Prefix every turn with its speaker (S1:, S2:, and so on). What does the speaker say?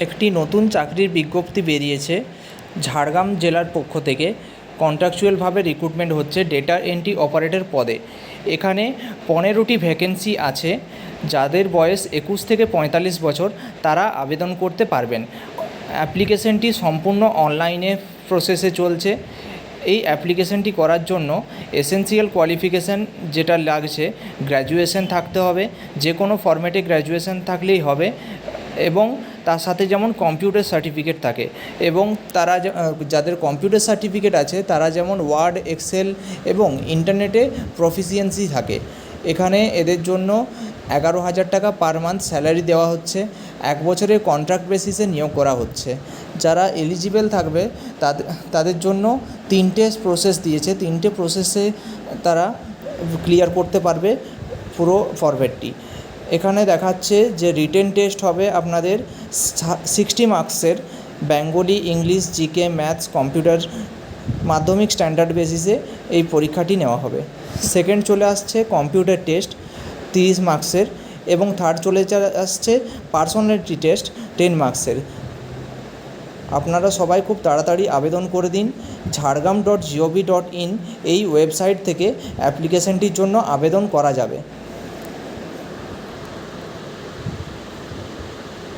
S1: একটি নতুন চাকরির বিজ্ঞপ্তি বেরিয়েছে। ঝাড়গ্রাম জেলার পক্ষ থেকে কন্ট্রাকচুয়ালভাবে রিক্রুটমেন্ট হচ্ছে ডেটা এন্ট্রি অপারেটর পদে। এখানে পনেরোটি ভ্যাকেন্সি আছে। যাদের বয়স একুশ থেকে পঁয়তাল্লিশ বছর, তারা আবেদন করতে পারবেন। অ্যাপ্লিকেশনটি সম্পূর্ণ অনলাইনে প্রসেসে চলছে। এই অ্যাপ্লিকেশনটি করার জন্য এসেনশিয়াল কোয়ালিফিকেশান যেটা লাগছে গ্র্যাজুয়েশন থাকতে হবে। যে কোনো ফরম্যাটে গ্র্যাজুয়েশন থাকলেই হবে। এবং তার সাথে যেমন কম্পিউটার সার্টিফিকেট থাকে এবং তারা যাদের কম্পিউটার সার্টিফিকেট আছে, তারা যেমন ওয়ার্ড এক্সেল এবং ইন্টারনেটে প্রফিসিয়েন্সি থাকে। এখানে এদের জন্য এগারো হাজার টাকা পার মান্থ স্যালারি দেওয়া হচ্ছে। এক বছরের কন্ট্রাক্ট বেসিসে নিয়োগ করা হচ্ছে। যারা এলিজিবেল থাকবে তাদের তাদের জন্য তিনটে প্রসেস দিয়েছে। তিনটে প্রসেসে তারা ক্লিয়ার করতে পারবে পুরো ফরম্যাটটি এখানে দেখাচ্ছে যে রিটেন টেস্ট হবে আপনাদের সিক্সটি মার্কসের Bengali, English, GK, maths, computer, Madhyamik, standard বেসিসে এই পরীক্ষাটি নেওয়া হবে। সেকেন্ড চলে আসছে কম্পিউটার টেস্ট, তিরিশ মার্কসের এবং থার্ড চলে আসছে পার্সোনালিটি টেস্ট টেন মার্কসের আপনারা সবাই খুব তাড়াতাড়ি আবেদন করে দিন, Jhargram dot gov dot in এই ওয়েবসাইট থেকে অ্যাপ্লিকেশনটির জন্য আবেদন করা যাবে।